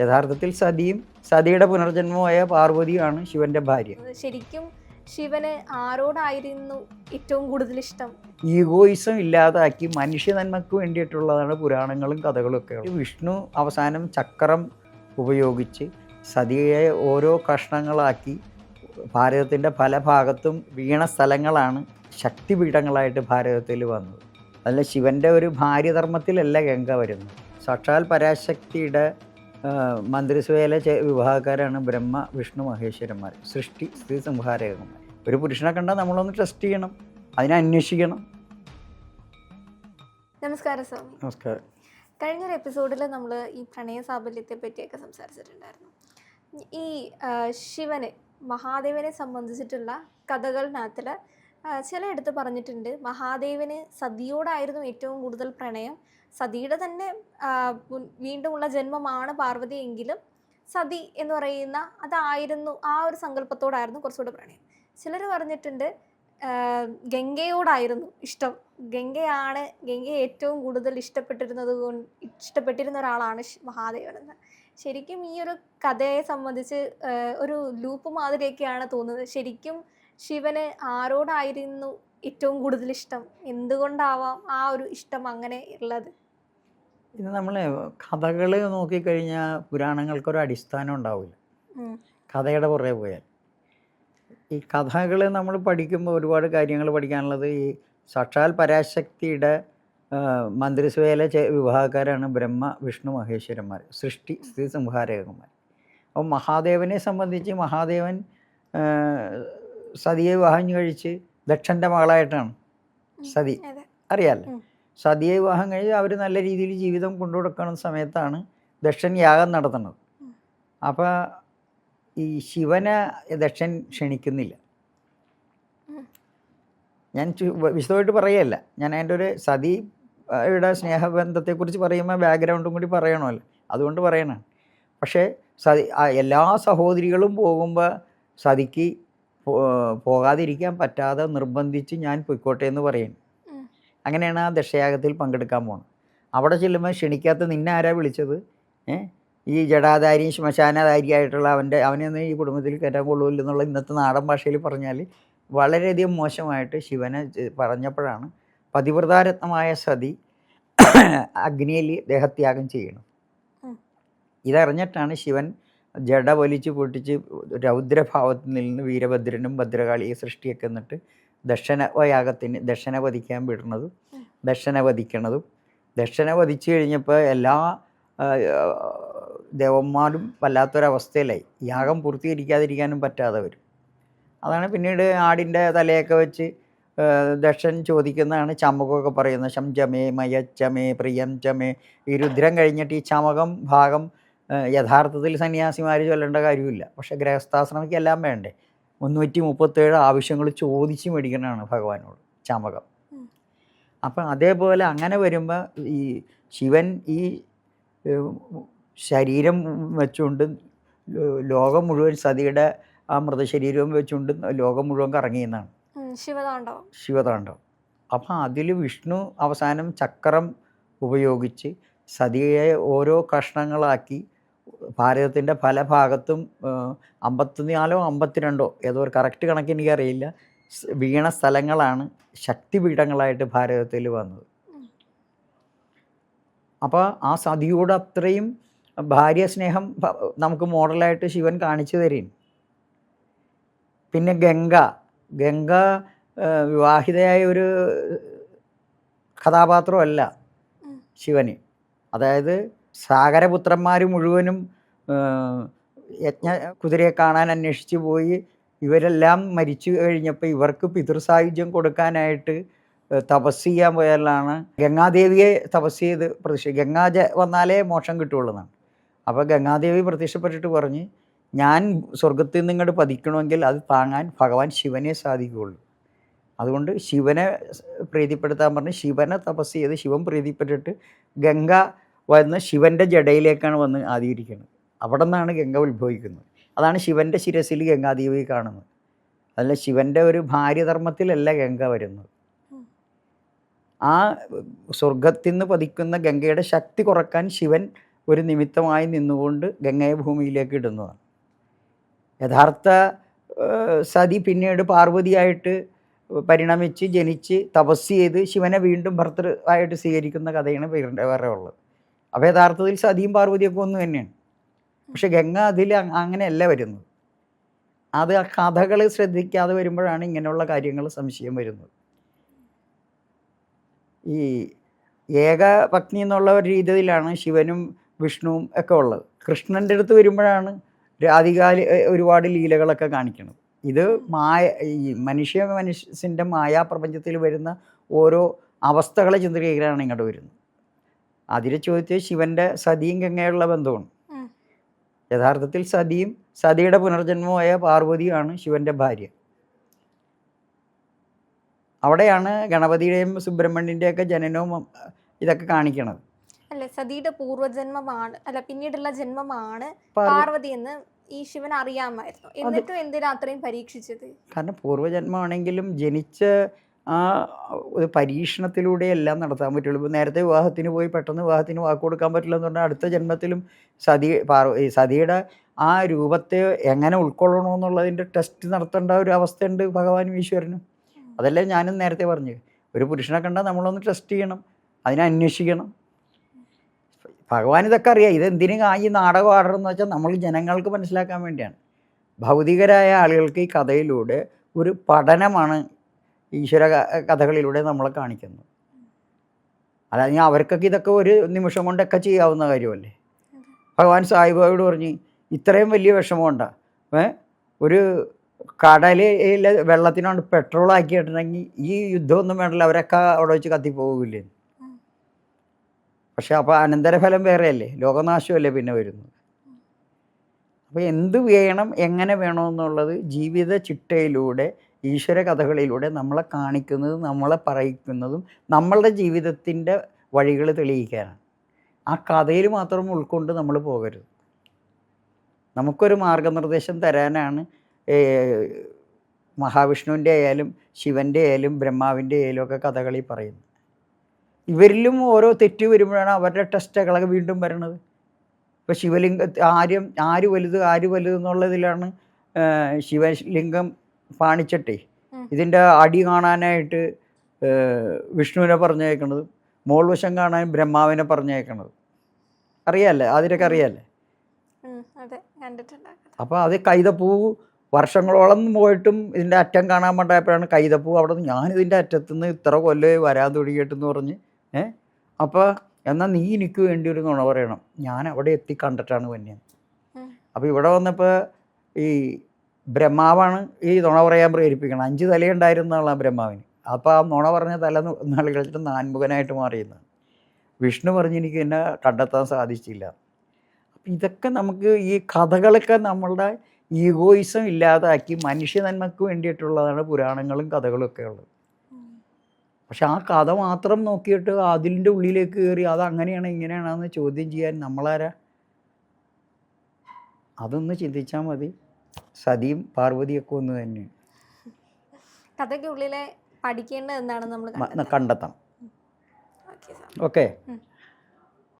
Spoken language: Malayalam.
യഥാർത്ഥത്തിൽ സതിയും സതിയുടെ പുനർജന്മമായ പാർവതിയാണ് ശിവന്റെ ഭാര്യ. ശരിക്കും ശിവന് ആരോടായിരുന്നു ഏറ്റവും കൂടുതൽ ഇഷ്ടം? ഈഗോയിസം ഇല്ലാതാക്കി മനുഷ്യ നന്മക്ക് വേണ്ടിയിട്ടുള്ളതാണ് പുരാണങ്ങളും കഥകളും ഒക്കെ. വിഷ്ണു അവസാനം ചക്രം ഉപയോഗിച്ച് സതിയെ ഓരോ കഷ്ണങ്ങളാക്കി ഭാരതത്തിന്റെ പല ഭാഗത്തും വീണ സ്ഥലങ്ങളാണ് ശക്തിപീഠങ്ങളായിട്ട് ഭാരതത്തിൽ വന്നത്. അതിൽ ശിവന്റെ ഒരു ഭാര്യധർമ്മത്തിലല്ല ഗംഗ വരുന്നത്. സാക്ഷാൽ പരാശക്തിയുടെ മന്ത്രിസഭയിലെ വിഭാഗക്കാരാണ് ബ്രഹ്മ വിഷ്ണു മഹേശ്വരന്മാർ. സൃഷ്ടി സ്ഥിതി സംഹാരകന്മാർ. ഒരു പുരുഷനെ കണ്ടാൽ നമ്മളൊന്ന് ട്രസ്റ്റ് ചെയ്യണം. അതിനെ അന്വേഷിക്കണം. നമസ്കാരം സ്വാമി നമസ്കാരം. കഴിഞ്ഞൊരു എപ്പിസോഡിൽ നമ്മൾ ഈ പ്രണയ സാഫല്യത്തെ പറ്റിയൊക്കെ സംസാരിച്ചിട്ടുണ്ടായിരുന്നു. ഈ ശിവനെ മഹാദേവനെ സംബന്ധിച്ചിട്ടുള്ള കഥകളിനകത്തിൽ ചിലയിടത്ത് പറഞ്ഞിട്ടുണ്ട് മഹാദേവന് സതിയോടായിരുന്നു ഏറ്റവും കൂടുതൽ പ്രണയം. സതിയുടെ തന്നെ വീണ്ടുമുള്ള ജന്മമാണ് പാർവതി എങ്കിലും സതി എന്ന് പറയുന്ന അതായിരുന്നു ആ ഒരു സങ്കല്പത്തോടായിരുന്നു കുറച്ചുകൂടെ പ്രണയം. ചിലർ പറഞ്ഞിട്ടുണ്ട് ഗംഗയോടായിരുന്നു ഇഷ്ടം. ഗംഗയാണ് ഗംഗയെ ഏറ്റവും കൂടുതൽ ഇഷ്ടപ്പെട്ടിരുന്നത് ഇഷ്ടപ്പെട്ടിരുന്ന ഒരാളാണ് മഹാദേവനെന്ന് ശരിക്കും ഈ ഒരു കഥയെ സംബന്ധിച്ച് ഒരു ലൂപ്പ് മാതിരിയൊക്കെയാണ് തോന്നുന്നത്. ശരിക്കും ശിവന് ആരോടായിരുന്നു ഏറ്റവും കൂടുതൽ ഇഷ്ടം? എന്തുകൊണ്ടാവാം ആ ഒരു ഇഷ്ടം അങ്ങനെ ഉള്ളത്? ഇത് നമ്മൾ കഥകൾ നോക്കിക്കഴിഞ്ഞാൽ പുരാണങ്ങൾക്കൊരു അടിസ്ഥാനം ഉണ്ടാവില്ല. കഥയുടെ പുറകെ പോയാൽ. ഈ കഥകൾ നമ്മൾ പഠിക്കുമ്പോൾ ഒരുപാട് കാര്യങ്ങൾ പഠിക്കാനുള്ളത് ഈ സാക്ഷാൽ പരാശക്തിയുടെ മന്ത്രിസഭയിലെ വിഭാഗക്കാരാണ് ബ്രഹ്മ വിഷ്ണു മഹേശ്വരന്മാർ. സൃഷ്ടി സ്ഥിതി സംഹാരകന്മാർ. അപ്പോൾ മഹാദേവനെ സംബന്ധിച്ച് മഹാദേവൻ സതിയെ വിവാഹം കഴിച്ച് ദക്ഷന്റെ മകളായിട്ടാണ്. സതി. അറിയാമല്ലോ ഉം. സതിയെ വിവാഹം കഴിഞ്ഞ് അവർ നല്ല രീതിയിൽ ജീവിതം കൊണ്ടുകൊടുക്കുന്ന സമയത്താണ് ദക്ഷൻ യാഗം നടത്തുന്നത്. അപ്പോൾ ഈ ശിവനെ ദക്ഷൻ ക്ഷണിക്കുന്നില്ല. ഞാൻ വിശദമായിട്ട് പറയല്ല. ഞാൻ അതിന്റെ ഒരു സതിയുടെ സ്നേഹബന്ധത്തെക്കുറിച്ച് പറയുമ്പോൾ ബാക്ക്ഗ്രൗണ്ടും കൂടി പറയണമല്ലോ. അതുകൊണ്ട് പറയണം പക്ഷേ സതി എല്ലാ സഹോദരികളും പോകുമ്പോൾ സതിക്ക് പോകാതിരിക്കാൻ പറ്റാതെ നിർബന്ധിച്ച് ഞാൻ പൊയ്ക്കോട്ടെ എന്ന് പറയുന്നു അങ്ങനെയാണ് ആ ദക്ഷയാഗത്തിൽ പങ്കെടുക്കാൻ പോകുന്നത് അവിടെ ചെല്ലുമ്പോൾ ക്ഷണിക്കാത്ത നിന്നെ ആരാ വിളിച്ചത് ഈ ജടാധാരിയും ശ്മശാനധാരിയായിട്ടുള്ള അവന്റെ അവനെയൊന്നും ഈ കുടുംബത്തിൽ കയറ്റാൻ കൊള്ളുമില്ല എന്നുള്ള ഇന്നത്തെ നാടൻ ഭാഷയിൽ പറഞ്ഞാൽ വളരെയധികം മോശമായിട്ട് ശിവനെ പറഞ്ഞപ്പോഴാണ് പതിവ്രതാരത്നമായ സതി അഗ്നിയിൽ ദേഹത്യാഗം ചെയ്യണം. ഇതറിഞ്ഞിട്ടാണ് ശിവൻ ജഡ വലിച്ചു പൊട്ടിച്ച് രൗദ്രഭാവത്തിൽ നിന്ന് വീരഭദ്രനും ഭദ്രകാളിയെ സൃഷ്ടിയൊക്കെ എന്നിട്ട് ദർശനയാഗത്തിന് ദക്ഷിണ വധിക്കാൻ വിടുന്നതും ദക്ഷിണ വധിക്കണതും ദക്ഷിണ വധിച്ചു കഴിഞ്ഞപ്പോൾ എല്ലാ ദേവന്മാരും വല്ലാത്തൊരവസ്ഥയിലായി. യാഗം പൂർത്തീകരിക്കാതിരിക്കാനും പറ്റാതെ വരും. അതാണ് പിന്നീട് ആടിന്റെ തലയൊക്കെ വെച്ച് ദക്ഷൻ ചോദിക്കുന്നതാണ് ചമകമൊക്കെ പറയുന്നത് ശംചമേ മയച്ചമേ പ്രിയം ചമേ. ഈ രുദ്രം കഴിഞ്ഞിട്ട് ഈ ചമകം ഭാഗം യഥാർത്ഥത്തിൽ സന്യാസിമാർ ചൊല്ലേണ്ട കാര്യമില്ല. പക്ഷേ ഗൃഹസ്ഥാശ്രമിക്ക് എല്ലാം വേണ്ടേ? മുന്നൂറ്റി മുപ്പത്തേഴ് ആവശ്യങ്ങൾ ചോദിച്ച് മേടിക്കണതാണ് ഭഗവാനോട് ചമകം. അപ്പം അതേപോലെ അങ്ങനെ വരുമ്പോൾ ഈ ശിവൻ ഈ ശരീരം വെച്ചുകൊണ്ട് ലോകം മുഴുവൻ സതിയുടെ ആ മൃതശരീരവും വെച്ചുകൊണ്ട് ലോകം മുഴുവൻ കറങ്ങിയെന്നാണ് ശിവതാണ്ഡവം. ശിവതാണ്ഡവം. അപ്പം അതിൽ വിഷ്ണു അവസാനം ചക്രം ഉപയോഗിച്ച് സതിയെ ഓരോ കഷ്ണങ്ങളാക്കി ഭാരതത്തിന്റെ പല ഭാഗത്തും അമ്പത്തിനാലോ അമ്പത്തിരണ്ടോ ഏതോ ഒരു കറക്റ്റ് കണക്ക് എനിക്കറിയില്ല. വീണ സ്ഥലങ്ങളാണ് ശക്തിപീഠങ്ങളായിട്ട് ഭാരതത്തിൽ വന്നത്. അപ്പോൾ ആ സതിയോട് അത്രയും ഭാര്യ സ്നേഹം നമുക്ക് മോഡലായിട്ട് ശിവൻ കാണിച്ചു തരും പിന്നെ ഗംഗ. ഗംഗ വിവാഹിതയായ ഒരു കഥാപാത്രമല്ല. ശിവന്. അതായത് സാഗരപുത്രന്മാർ മുഴുവനും യജ്ഞ കുതിരയെ കാണാൻ അന്വേഷിച്ചു പോയി. ഇവരെല്ലാം മരിച്ചു കഴിഞ്ഞപ്പോൾ ഇവർക്ക് പിതൃസായുജ്യം കൊടുക്കാനായിട്ട് തപസ് ചെയ്യാൻ പോയാലാണ് ഗംഗാദേവിയെ തപസ് ചെയ്ത് പ്രതിഷ്ഠ ഗംഗാജ വന്നാലേ മോക്ഷം കിട്ടുള്ളൂ എന്നാണ് അപ്പോൾ ഗംഗാദേവി പ്രത്യക്ഷപ്പെട്ടിട്ട് പറഞ്ഞ് ഞാൻ സ്വർഗത്തിൽ നിന്ന് ഇങ്ങോട്ട് പതിക്കണമെങ്കിൽ അത് താങ്ങാൻ ഭഗവാൻ ശിവനെ സാധിക്കുകയുള്ളൂ. അതുകൊണ്ട് ശിവനെ പ്രീതിപ്പെടുത്താൻ പറഞ്ഞ് ശിവനെ തപസ് ചെയ്ത് ശിവൻ പ്രീതിപ്പെട്ടിട്ട് ഗംഗ വന്ന് ശിവന്റെ ജടയിലേക്കാണ് വന്ന് ആദിയിരിക്കുന്നത്. അവിടെ നിന്നാണ് ഗംഗ ഉത്ഭവിക്കുന്നത്. അതാണ് ശിവന്റെ ശിരസിൽ ഗംഗാദേവി കാണുന്നത്. അതല്ല ശിവന്റെ ഒരു ഭാര്യധർമ്മത്തിലല്ല ഗംഗ വരുന്നത്. ആ സ്വർഗത്തിൽ നിന്ന് പതിക്കുന്ന ഗംഗയുടെ ശക്തി കുറയ്ക്കാൻ ശിവൻ ഒരു നിമിത്തമായി നിന്നുകൊണ്ട് ഗംഗയെ ഭൂമിയിലേക്ക് ഇടുന്നതാണ്. യഥാർത്ഥ സതി പിന്നീട് പാർവതിയായിട്ട് പരിണമിച്ച് ജനിച്ച് തപസ് ചെയ്ത് ശിവനെ വീണ്ടും ഭർത്തൃ ആയിട്ട് സ്വീകരിക്കുന്ന കഥയാണ് വേറെ ഉള്ളത്. അപ്പോൾ യഥാർത്ഥത്തിൽ സതിയും പാർവതിയൊക്കെ ഒന്ന് തന്നെയാണ്. പക്ഷെ ഗംഗ അതിൽ അങ്ങനെയല്ല വരുന്നത്. അത് ആ കഥകൾ ശ്രദ്ധിക്കാതെ വരുമ്പോഴാണ് ഇങ്ങനെയുള്ള കാര്യങ്ങൾ സംശയം വരുന്നത്. ഈ ഏക പത്നി എന്നുള്ള ഒരു രീതിയിലാണ് ശിവനും വിഷ്ണുവും ഒക്കെ ഉള്ളത്. കൃഷ്ണന്റെ അടുത്ത് വരുമ്പോഴാണ് രാധികാലി ഒരുപാട് ലീലകളൊക്കെ കാണിക്കുന്നത്. ഇത് മായ ഈ മനുഷ്യ മനുഷ്യന്റെ മായാപ്രപഞ്ചത്തിൽ വരുന്ന ഓരോ അവസ്ഥകളെ ചിന്തിക്കുകയാണ് ഇങ്ങോട്ട് വരുന്നത്. അതിൽ ചോദിച്ചത് ശിവന്റെ സതിയും ഗംഗയുള്ള ബന്ധമാണ്. യഥാർത്ഥത്തിൽ സതിയും സതിയുടെ പുനർജന്മമായ പാർവതിയുമാണ് ശിവന്റെ ഭാര്യ. അവിടെയാണ് ഗണപതിയുടെയും സുബ്രഹ്മണ്യന്റെയൊക്കെ ജനനവും ഇതൊക്കെ കാണിക്കണത്. അല്ലെ സതിയുടെ പൂർവജന്മമാണ് അല്ല പിന്നീടുള്ള ജന്മമാണ് പാർവതി എന്ന് ഈ ശിവൻ അറിയാമായിരുന്നു. എന്നിട്ടും എന്തിനാ അത്രയും പരീക്ഷിച്ചത്? കാരണം പൂർവജന്മമാണെങ്കിലും ജനിച്ച ആ ഒരു പരീക്ഷണത്തിലൂടെ എല്ലാം നടത്താൻ പറ്റുള്ളൂ. ഇപ്പോൾ നേരത്തെ വിവാഹത്തിന് പോയി പെട്ടെന്ന് വിവാഹത്തിന് വാക്ക് കൊടുക്കാൻ പറ്റില്ല എന്ന് പറഞ്ഞാൽ അടുത്ത ജന്മത്തിലും സതി പാർവ സതിയുടെ ആ രൂപത്തെ എങ്ങനെ ഉൾക്കൊള്ളണമെന്നുള്ളതിന്റെ ടെസ്റ്റ് നടത്തേണ്ട ഒരു അവസ്ഥയുണ്ട് ഭഗവാനും ഈശ്വരനും. അതല്ലേ ഞാനും നേരത്തെ പറഞ്ഞു ഒരു പുരുഷനെ കണ്ടാൽ നമ്മളൊന്ന് ടെസ്റ്റ് ചെയ്യണം അതിനെ അന്വേഷിക്കണം. ഭഗവാൻ ഇതൊക്കെ അറിയാം. ഇതെന്തിനും ഈ നാടകം ആടണമെന്ന് വെച്ചാൽ നമ്മൾ ജനങ്ങൾക്ക് മനസ്സിലാക്കാൻ വേണ്ടിയാണ്. ഭൗതികരായ ആളുകൾക്ക് ഈ കഥയിലൂടെ ഒരു പഠനമാണ് ഈശ്വര കഥകളിലൂടെ നമ്മളെ കാണിക്കുന്നത് അല്ലാതെ അവർക്കൊക്കെ ഇതൊക്കെ ഒരു നിമിഷം കൊണ്ടൊക്കെ ചെയ്യാവുന്ന കാര്യമല്ലേ? ഭഗവാൻ സായിബാബയോട് പറഞ്ഞ് ഇത്രയും വലിയ വിഷമം ഉണ്ടാ? ഏ? ഒരു കടലിലെ വെള്ളത്തിനോട് പെട്രോൾ ആക്കിയിട്ടുണ്ടെങ്കിൽ ഈ യുദ്ധമൊന്നും വേണ്ടല്ലോ അവരൊക്കെ അവിടെ വെച്ച് കത്തിപ്പോകില്ലേ. പക്ഷെ അപ്പോൾ അനന്തരഫലം വേറെയല്ലേ? ലോകനാശമല്ലേ പിന്നെ വരുന്നത്? അപ്പോൾ എന്ത് വേണം എങ്ങനെ വേണമെന്നുള്ളത് ജീവിത ചിട്ടയിലൂടെ ഈശ്വര കഥകളിലൂടെ നമ്മളെ കാണിക്കുന്നതും നമ്മളെ പറയിക്കുന്നതും നമ്മളുടെ ജീവിതത്തിന്റെ വഴികൾ തെളിയിക്കാനാണ് ആ കഥയിൽ മാത്രം ഉൾക്കൊണ്ട് നമ്മൾ പോകരുത്. നമുക്കൊരു മാർഗനിർദ്ദേശം തരാനാണ് മഹാവിഷ്ണുവിന്റെ ആയാലും ശിവന്റെ ആയാലും ബ്രഹ്മാവിന്റെ ആയാലും ഒക്കെ കഥകളി പറയുന്നത്. ഇവരിലും ഓരോ തെറ്റ് വരുമ്പോഴാണ് അവരുടെ ടെസ്റ്റുകളൊക്കെ വീണ്ടും വരണത്. ഇപ്പോൾ ശിവലിംഗ ആര്യം ആര് വലുത് ആര് വലുത് എന്നുള്ളതിലാണ് ശിവലിംഗം പാണിച്ചിട്ടേ ഇതിന്റെ ഇതിന്റെ അടി കാണാനായിട്ട് വിഷ്ണുവിനെ പറഞ്ഞേക്കണത് മോൾ വശം കാണാൻ ബ്രഹ്മാവിനെ പറഞ്ഞേക്കണത് അറിയാലേ അതിനൊക്കെ അറിയാലേ അപ്പോൾ അത് കൈതപ്പൂ വർഷങ്ങളോളം പോയിട്ടും ഇതിന്റെ അറ്റം കാണാൻ പറ്റായപ്പോഴാണ് കൈതപ്പൂ അവിടെ നിന്ന് ഞാനിതിന്റെ അറ്റത്തുനിന്ന് ഇത്ര കൊല്ലം വരാൻ തുടങ്ങിയിട്ടെന്ന് പറഞ്ഞ് ഏ? അപ്പോൾ എന്നാൽ നീ എനിക്ക് വേണ്ടി ഒരു നുണ പറയണം. ഞാൻ അവിടെ എത്തി കണ്ടിട്ടാണ് വന്യത് ഉം. അപ്പോൾ ഇവിടെ വന്നപ്പോൾ ഈ ബ്രഹ്മാവാണ് ഈ നുണ പറയാൻ പ്രേരിപ്പിക്കണം അഞ്ച് തലയുണ്ടായിരുന്നാണ് ബ്രഹ്മാവിന്. അപ്പോൾ ആ നുണ പറഞ്ഞ തല കളിച്ചിട്ട് നാൻമുഖനായിട്ട് മാറിയിരുന്നു വിഷ്ണു പറഞ്ഞ് എനിക്ക് എന്നെ കണ്ടെത്താൻ സാധിച്ചില്ല. അപ്പം ഇതൊക്കെ നമുക്ക് ഈ കഥകളൊക്കെ നമ്മളുടെ ഈഗോയിസം ഇല്ലാതാക്കി മനുഷ്യ നന്മക്ക് വേണ്ടിയിട്ടുള്ളതാണ് പുരാണങ്ങളും കഥകളും ഒക്കെ ഉള്ളത്. പക്ഷെ ആ കഥ മാത്രം നോക്കിയിട്ട് അതിന്റെ ഉള്ളിലേക്ക് കയറി അത് അങ്ങനെയാണ് ഇങ്ങനെയാണെന്ന് ചോദ്യം ചെയ്യാൻ നമ്മളാരാ? അതൊന്ന് ചിന്തിച്ചാൽ മതി. സതിയും പാർവതിയൊക്കെ ഒന്ന് തന്നെയാണ് കഥയ്ക്കുള്ളിലെ പഠിക്കേണ്ടത് എന്താണെന്ന് നമ്മൾ കണ്ടെത്താം ഓക്കെ.